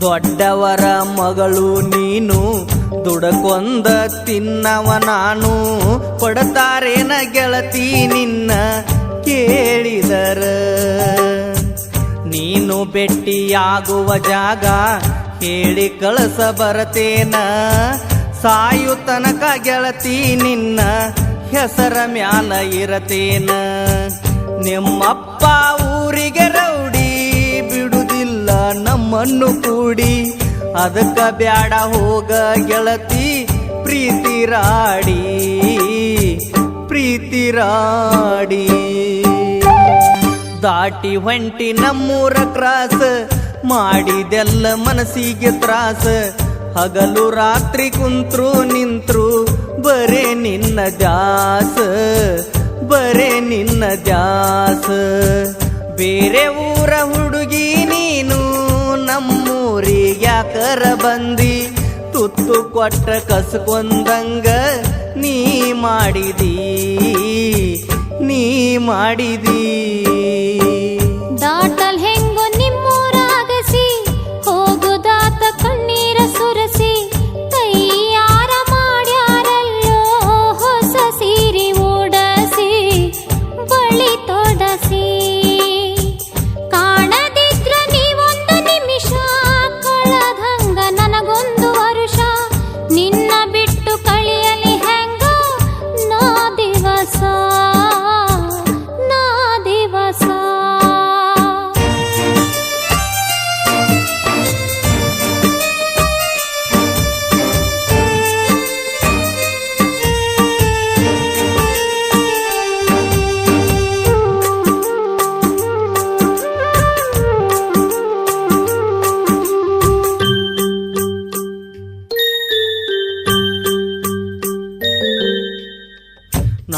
ದೊಡ್ಡವರ ಮಗಳು ನೀನು ದುಡಕೊಂದ ತಿನ್ನವ ನಾನು ಕೊಡತಾರೇನ ಗೆಳತಿ ನಿನ್ನ ಕೇಳಿದರ. ನೀನು ಭೆಟ್ಟಿಯಾಗುವ ಜಾಗ ಹೇಳಿ ಕಳಸ ಬರತೇನ. ಸಾಯು ತನಕ ಗೆಳತಿ ನಿನ್ನ ಹೆಸರ ಮ್ಯಾಲ ಇರತೇನ. ನಿಮ್ಮಪ್ಪ ನಮ್ಮನ್ನು ಕೂಡಿ ಅದಕ್ಕ ಬ್ಯಾಡ ಹೋಗ ಗೆಳತಿ ಪ್ರೀತಿ ರಾಡಿ ಪ್ರೀತಿ ರಾಡಿ ದಾಟಿ ಹೊಂಟಿ ನಮ್ಮೂರ ಕ್ರಾಸ, ಮಾಡಿದೆಲ್ಲ ಮನಸ್ಸಿಗೆ ತ್ರಾಸ. ಹಗಲು ರಾತ್ರಿ ಕುಂತ್ರು, ನಿಂತ್ರು, ಬರೇ ನಿನ್ನ ಜಾಸ ಬರೇ ನಿನ್ನ ಜಾಸ ಬೇರೆ ಊರ ಹುಡುಗಿ ನೀನು ಯಾಕರ ಬಂದಿ? ತುತ್ತು ಕೊಟ್ಟ ಕಸ್ಕೊಂದಂಗ ನೀ ಮಾಡಿದೀ ನೀ ಮಾಡಿದಿ.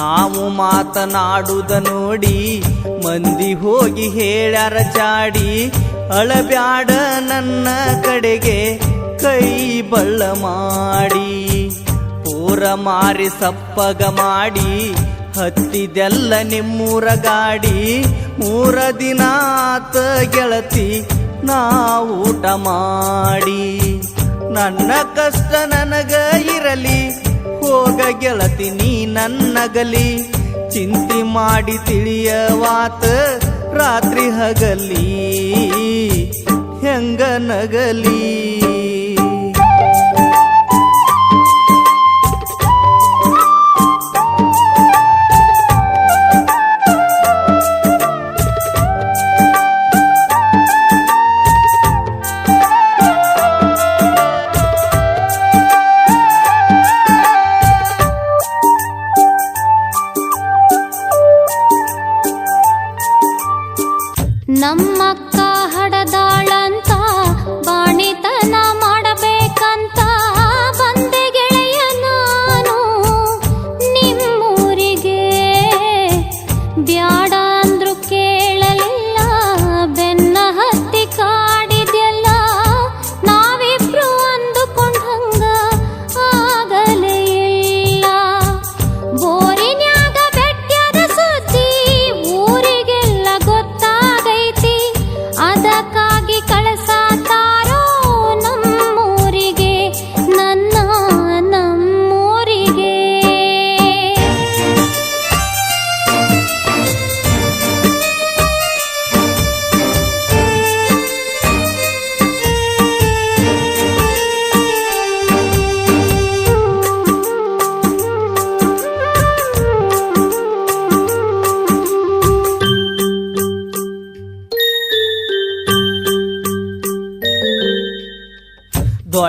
ನಾವು ಮಾತನಾಡುದ ನೋಡಿ ಮಂದಿ ಹೋಗಿ ಹೇಳ್ಯಾರ ಚಾಡಿ, ಅಳಬ್ಯಾಡ ನನ್ನ ಕಡೆಗೆ ಕೈ ಬಳ್ಳ ಮಾಡಿ. ಪೂರ ಮಾರಿ ಸಪ್ಪಗ ಮಾಡಿ, ಹತ್ತಿದೆಲ್ಲ ನಿಮ್ಮೂರ ಗಾಡಿ. ಮೂರ ದಿನ ಆತ ಗೆಳತಿ ನಾ ಊಟ ಮಾಡಿ. ನನ್ನ ಕಷ್ಟ ನನಗ ಇರಲಿ ಹೋಗ ಗೆಳತಿ ನೀ ನನ್ನಗಲಿ. ಚಿಂತೆ ಮಾಡಿ ತಿಳಿಯವಾತ ರಾತ್ರಿ ಹಗಲಿ. ಹೆಂಗ ನಗಲಿ?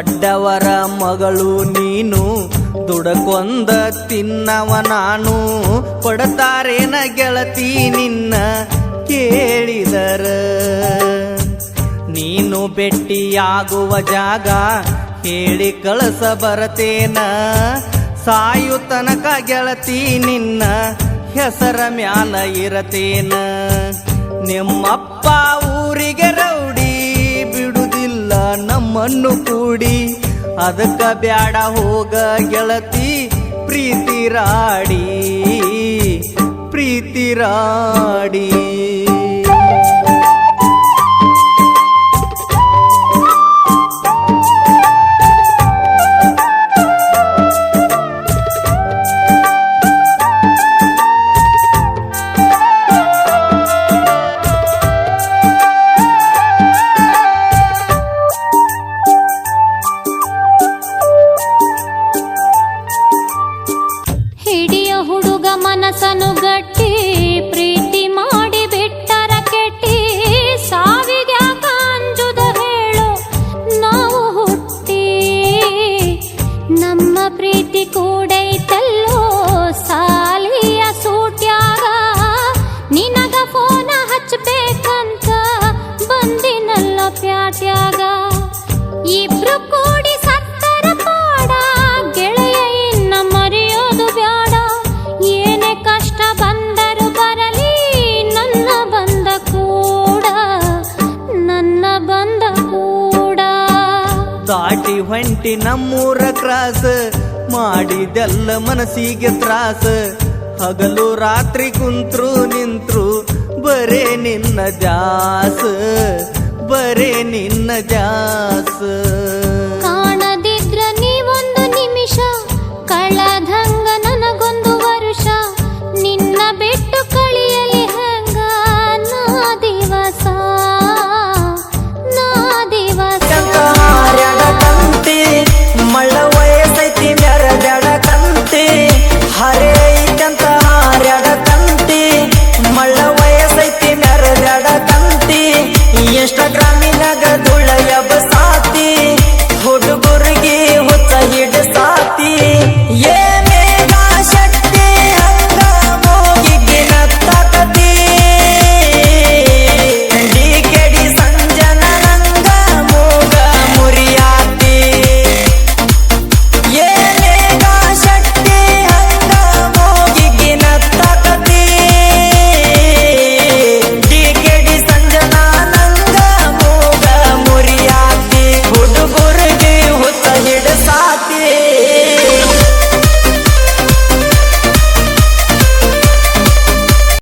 ದೊಡ್ಡವರ ಮಗಳು ನೀನು ದುಡಕೊಂದ ತಿನ್ನವ ನಾನು ಕೊಡತಾರೇನ ಗೆಳತಿ ನಿನ್ನ ಕೇಳಿದರ. ನೀನು ಭೆಟ್ಟಿಯಾಗುವ ಜಾಗ ಹೇಳಿ ಕಳಸ ಬರತೇನ. ಸಾಯು ತನಕ ಗೆಳತಿ ನಿನ್ನ ಹೆಸರ ಮ್ಯಾಲ ಇರತೇನ. ನಿಮ್ಮಪ್ಪ ನಮ್ಮನ್ನು ಕೂಡಿ ಅದಕ್ಕ ಬ್ಯಾಡ ಹೋಗ ಗೆಳತಿ ಪ್ರೀತಿ ರಾಡಿ ಪ್ರೀತಿ ರಾಡಿ. ನಮ್ಮ ಪ್ರೀತಿ ಕೂಡ ದಾಟಿ ಹೊಂಟಿ ನಮ್ಮೂರ ಕ್ರಾಸ್, ಮಾಡಿದೆಲ್ಲ ಮನಸ್ಸಿಗೆ ತ್ರಾಸ. ಹಗಲು ರಾತ್ರಿ ಕುಂತ್ರು ನಿಂತ್ರು, ಬರೇ ನಿನ್ನ ದ್ಯಾಸ, ಬರೇ ನಿನ್ನ ದ್ಯಾಸ.